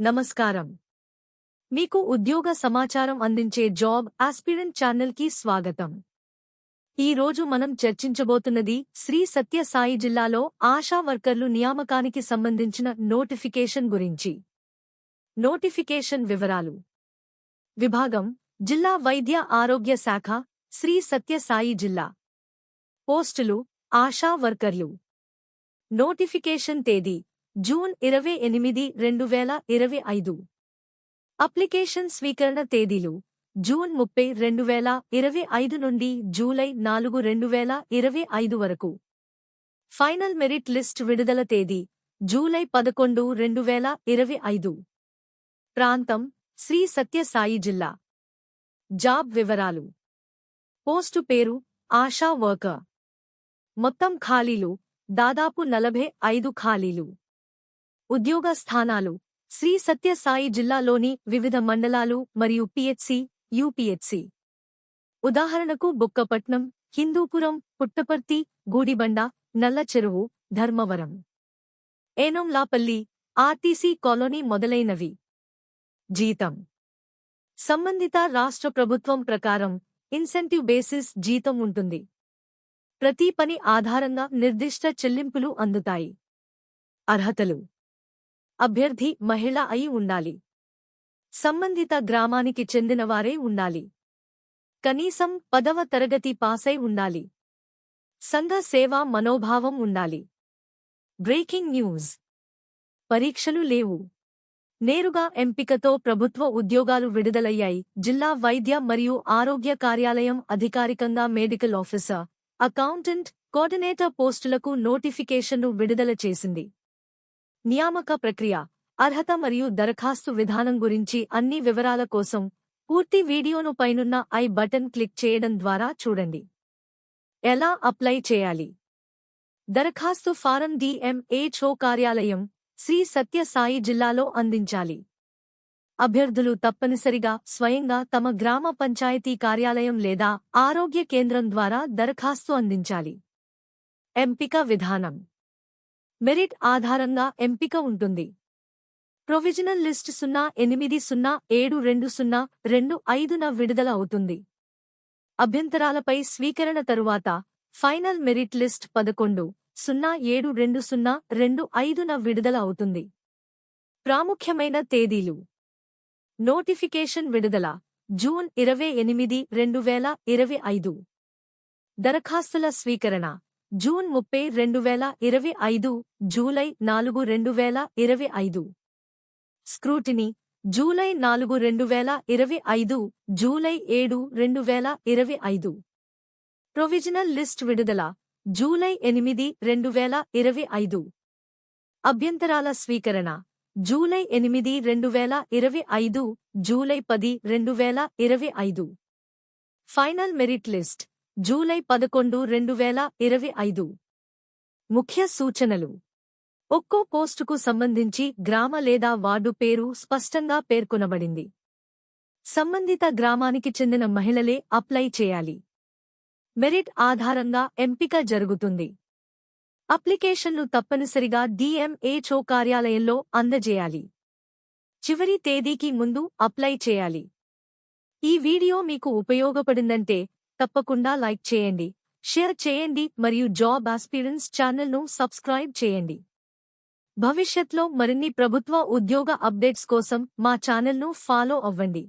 నమస్కారం. మీకు ఉద్యోగ సమాచారం అందించే జాబ్ ఆస్పిరెంట్ ఛానల్కి స్వాగతం. ఈ రోజు మనం చర్చించబోతున్నది శ్రీ సత్య సాయి జిల్లాలో ఆశా వర్కర్లు నియామకానికి సంబంధించిన నోటిఫికేషన్ గురించి. నోటిఫికేషన్ వివరాలు. విభాగం జిల్లా వైద్య ఆరోగ్య శాఖ శ్రీ సత్య సాయి జిల్లా. పోస్టులు ఆశా వర్కర్లు. నోటిఫికేషన్ తేదీ జూన్ ఇరవై ఎనిమిది రెండు వేల ఇరవై ఐదు. అప్లికేషన్ స్వీకరణ తేదీలు జూన్ ముప్పై రెండు వేల ఇరవై ఐదు నుండి జూలై నాలుగు రెండు వేల ఇరవై ఐదు వరకు. ఫైనల్ మెరిట్ లిస్ట్ విడుదల తేదీ జూలై పదకొండు రెండు వేల ఇరవై ఐదు. ప్రాంతం శ్రీ సత్యసాయి జిల్లా. జాబ్ వివరాలు. పోస్టు పేరు ఆశా వర్కర్. మొత్తం ఖాళీలు దాదాపు నలభై ఐదు ఖాళీలు. ఉద్యోగ స్థానాలు. శ్రీ సత్యసాయి జిల్లాలోని వివిధ మండలాలు మరియు పిహెచ్సి యూపీహెచ్సి. ఉదాహరణకు బుక్కపట్నం హిందూపురం పుట్టపర్తి గూడిబండ నల్లచెరువు ధర్మవరం. ఏనంలాపల్లి ఆర్టీసీ కాలనీ మొదలైనవి. జీతం. సంబంధిత రాష్ట్ర ప్రభుత్వం ప్రకారం ఇన్సెంటివ్ బేసిస్ జీతం ఉంటుంది. ప్రతి పని ఆధారంగా నిర్దిష్ట చెల్లింపులు అందుతాయి. అర్హతలు. అభ్యర్థి మహిళ అయి ఉండాలి. సంబంధిత గ్రామానికి చెందినవారే ఉండాలి. కనీసం పదవ తరగతి పాసై ఉండాలి. సంఘ సేవా మనోభావం ఉండాలి. Breaking news. పరీక్షలు లేవు. నేరుగా ఎంపికతో ప్రభుత్వ ఉద్యోగాలు విడుదలయ్యాయి. జిల్లా వైద్య మరియు ఆరోగ్య కార్యాలయం అధికారికంగా మెడికల్ ఆఫీసర్ అకౌంటెంట్ కోఆర్డినేటర్ పోస్టులకు నోటిఫికేషన్ను విడుదల చేసింది. నియామక ప్రక్రియ అర్హత మరియు దరఖాస్తు విధానం గురించి అన్ని వివరాల కోసం పూర్తి వీడియోను పైనున్న ఐ బటన్ క్లిక్ చేయడం ద్వారా చూడండి. ఎలా అప్లై చేయాలి? దరఖాస్తు ఫారం డిఎంఏహెచ్ఓ కార్యాలయం శ్రీ సత్య సాయి జిల్లాలో అందించాలి. అభ్యర్థులు తప్పనిసరిగా స్వయంగా తమ గ్రామ పంచాయతీ కార్యాలయం లేదా ఆరోగ్య కేంద్రం ద్వారా దరఖాస్తు అందించాలి. ఎంపిక విధానం. మెరిట్ ఆధారంగా ఎంపిక ఉంటుంది. ప్రొవిజనల్ లిస్ట్ సున్నా ఎనిమిది సున్నా ఏడు రెండు సున్నా రెండు ఐదున విడుదల అవుతుంది. అభ్యంతరాలపై స్వీకరణ తరువాత ఫైనల్ మెరిట్ లిస్ట్ పదకొండు సున్నా ఏడు రెండు సున్నా రెండు ఐదున విడుదల అవుతుంది. ప్రాముఖ్యమైన తేదీలు. నోటిఫికేషన్ విడుదల జూన్ ఇరవై ఎనిమిది రెండు వేల ఇరవై ఐదు. దరఖాస్తుల స్వీకరణ. జూన్ ముప్పై రెండు వేల ఇరవై ఐదు జూలై నాలుగు రెండు వేల ఇరవై ఐదు. స్క్రూటినీ జూలై నాలుగు రెండు వేల ఇరవై ఐదు జూలై ఏడు రెండు వేల ఇరవై ఐదు. ప్రొవిజనల్ లిస్ట్ విడుదల జూలై ఎనిమిది రెండు వేల ఇరవై ఐదు. అభ్యంతరాల స్వీకరణ జూలై ఎనిమిది రెండు వేల ఇరవై ఐదు జూలై పది రెండు వేల ఇరవై ఐదు. ఫైనల్ మెరిట్ లిస్ట్ జూలై పదకొండు రెండు వేల ఇరవై ఐదు. ముఖ్య సూచనలు. ఒక్కో పోస్టుకు సంబంధించి గ్రామ లేదా వార్డు పేరు స్పష్టంగా పేర్కొనబడింది. సంబంధిత గ్రామానికి చెందిన మహిళలే అప్లై చేయాలి. మెరిట్ ఆధారంగా ఎంపిక జరుగుతుంది. అప్లికేషన్ను తప్పనిసరిగా డిఎంఏచో కార్యాలయంలో అందజేయాలి. చివరి తేదీకి ముందు అప్లై చేయాలి. ఈ వీడియో మీకు ఉపయోగపడిందంటే తప్పకుండా లైక్ చేయండి షేర్ చేయండి మరియు జాబ్ ఆస్పిరెన్స్ ఛానల్ను సబ్స్క్రైబ్ చేయండి. భవిష్యత్లో మరిన్ని ప్రభుత్వ ఉద్యోగ అప్డేట్స్ కోసం మా ఛానల్ను ఫాలో అవ్వండి.